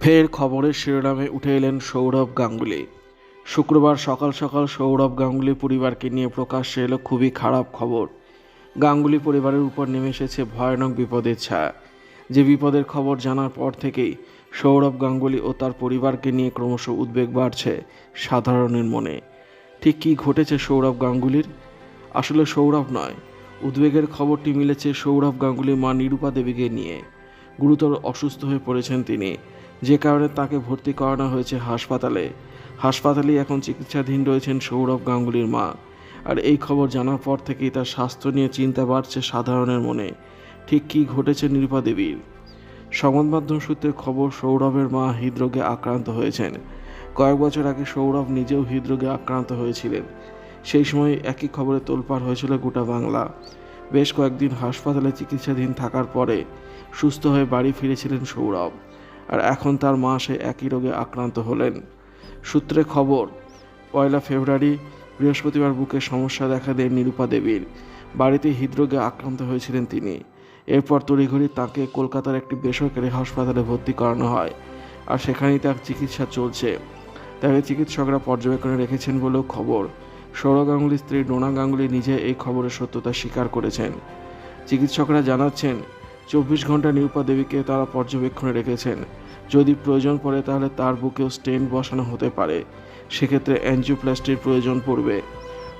ফের খবরের শিরোনামে উঠে এলেন সৌরভ গাঙ্গুলি। শুক্রবার সকাল সকাল সৌরভ গাঙ্গুলি পরিবারকে নিয়ে প্রকাশ্যে এলো খুবই খারাপ খবর। গাঙ্গুলি পরিবারের উপর নেমে এসেছে ভয়ানক বিপদের ছায়া। যে বিপদের খবর জানার পর থেকেই সৌরভ গাঙ্গুলি ও তার পরিবারকে নিয়ে ক্রমশ উদ্বেগ বাড়ছে সাধারণের মনে। ঠিক কী ঘটেছে সৌরভ গাঙ্গুলির? আসলে সৌরভ নয়। উদ্বেগের খবরটি মিলেছে সৌরভ গাঙ্গুলির মা নিরূপা দেবীকে নিয়ে। গুরুতর অসুস্থ হয়ে পড়েছেন তিনি। যে কারণে তাকে ভর্তি করানো হয়েছে হাসপাতালে। হাসপাতালেই এখন চিকিৎসাধীন রয়েছেন সৌরভ গাঙ্গুলির মা। আর এই খবর জানার পর থেকেই তার স্বাস্থ্য নিয়ে চিন্তা বাড়ছে সাধারণের মনে। ঠিক কী ঘটেছে নিরূপা দেবীর? সংবাদ মাধ্যম সূত্রে খবর, সৌরভের মা হৃদরোগে আক্রান্ত হয়েছেন। কয়েক বছর আগে সৌরভ নিজেও হৃদরোগে আক্রান্ত হয়েছিলেন। সেই সময় একই খবরে তোলপাড় হয়েছিল গোটা বাংলা। বেশ কয়েকদিন হাসপাতালে চিকিৎসাধীন থাকার পরে সুস্থ হয়ে বাড়ি ফিরেছিলেন সৌরভ। আর এখন তার মা সে একই রোগে আক্রান্ত হলেন। সূত্রে খবর, পয়লা ফেব্রুয়ারি বৃহস্পতিবার বুকে সমস্যা দেখা দেয় নিরূপা দেবীর। বাড়িতে হৃদরোগে আক্রান্ত হয়েছিলেন তিনি। এরপর তড়িঘড়ি তাকে কলকাতার একটি বেসরকারি হাসপাতালে ভর্তি করানো হয় আর সেখানেই তার চিকিৎসা চলছে। তাকে চিকিৎসকরা পর্যবেক্ষণে রেখেছেন বলেও খবর। সৌরভ গাঙ্গুলির স্ত্রী ডোনা গাঙ্গুলি নিজে এই খবরের সত্যতা স্বীকার করেছেন। চিকিৎসকরা জানাচ্ছেন চব্বিশ ঘণ্টা নিরূপা দেবীকে তারা পর্যবেক্ষণে রেখেছেন। যদি প্রয়োজন পড়ে তাহলে তার বুকেও স্টেন বসানো হতে পারে। সেক্ষেত্রে অ্যাঞ্জিওপ্লাস্টির প্রয়োজন পড়বে।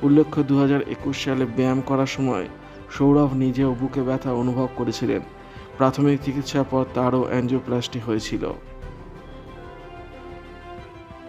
উল্লেখ্য দু হাজার একুশ সালে ব্যায়াম করার সময় সৌরভ নিজেও বুকে ব্যথা অনুভব করেছিলেন। প্রাথমিক চিকিৎসার পর তারও অ্যাঞ্জিওপ্লাস্টি হয়েছিল।